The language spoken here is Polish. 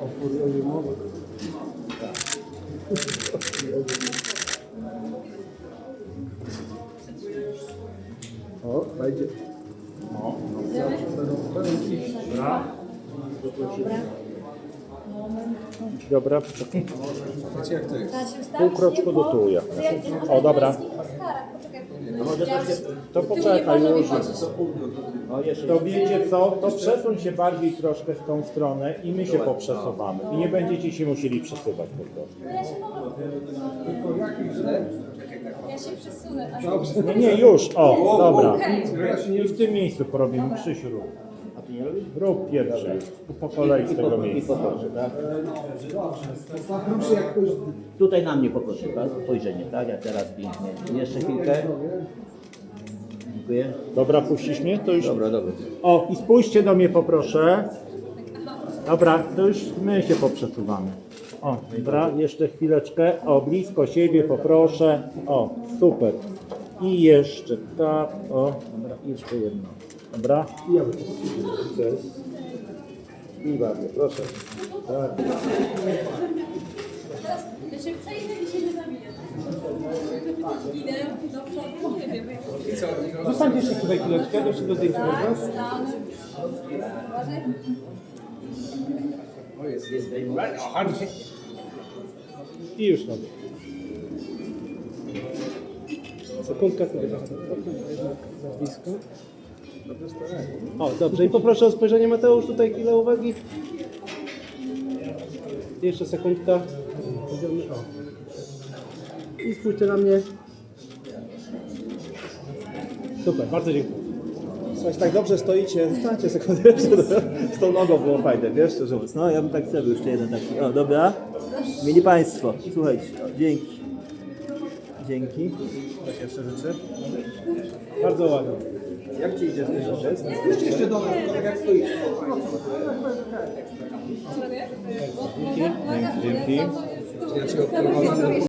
O furiozie mowa. O, będzie. Dobra, pół kroczku do tyłu jak O, dobra. To poczekaj już. To wiecie co, to przesuń się bardziej troszkę w tą stronę i my się poprzesuwamy. I nie będziecie się musieli przesuwać po prostu. Ja się Ja się przesunę. A Nie, nie, już, o, dobra. Okej. I w tym miejscu porobimy, Krzysiu rób. Rób pierwszy, po kolei z tego I miejsca. poproszę, tak? Tutaj na mnie poproszę, tak? Spojrzenie, tak? Ja teraz pięknie. Jeszcze chwilkę. Dziękuję. Dobra, puścisz mnie? To już... Dobra, dobra. O, i spójrzcie do mnie poproszę. Dobra, to już my się poprzesuwamy. O, dobra, jeszcze chwileczkę. O, blisko siebie poproszę. O, super. I jeszcze tak. O, dobra, jeszcze jedno. Dobra. I bardzo, proszę. teraz ja się przejdę i się nie zabiję. Idę do przodu, nie wiem. Zostańcie jeszcze tutaj chwileczkę, jeszcze do zdjęcia, Tak, prawda? stanę. Uważaj. I już dobra. Sekundka sobie blisko. O, dobrze. I poproszę o spojrzenie Mateusz, tutaj chwilę uwagi. Jeszcze sekundka. I spójrzcie na mnie. Super, bardzo dziękuję. Słuchajcie, tak dobrze stoicie, zostańcie sekundę jeszcze, z tą nogą było fajne, wiesz, szczerze mówiąc. No, ja bym tak zrobił jeszcze jeden taki. O, dobra. Mieli Państwo, słuchajcie, o, dzięki. Dzięki. Coś jeszcze życzę. Bardzo ładnie. Jak Ci idzie z tym życiem? Dzięki. Dzięki.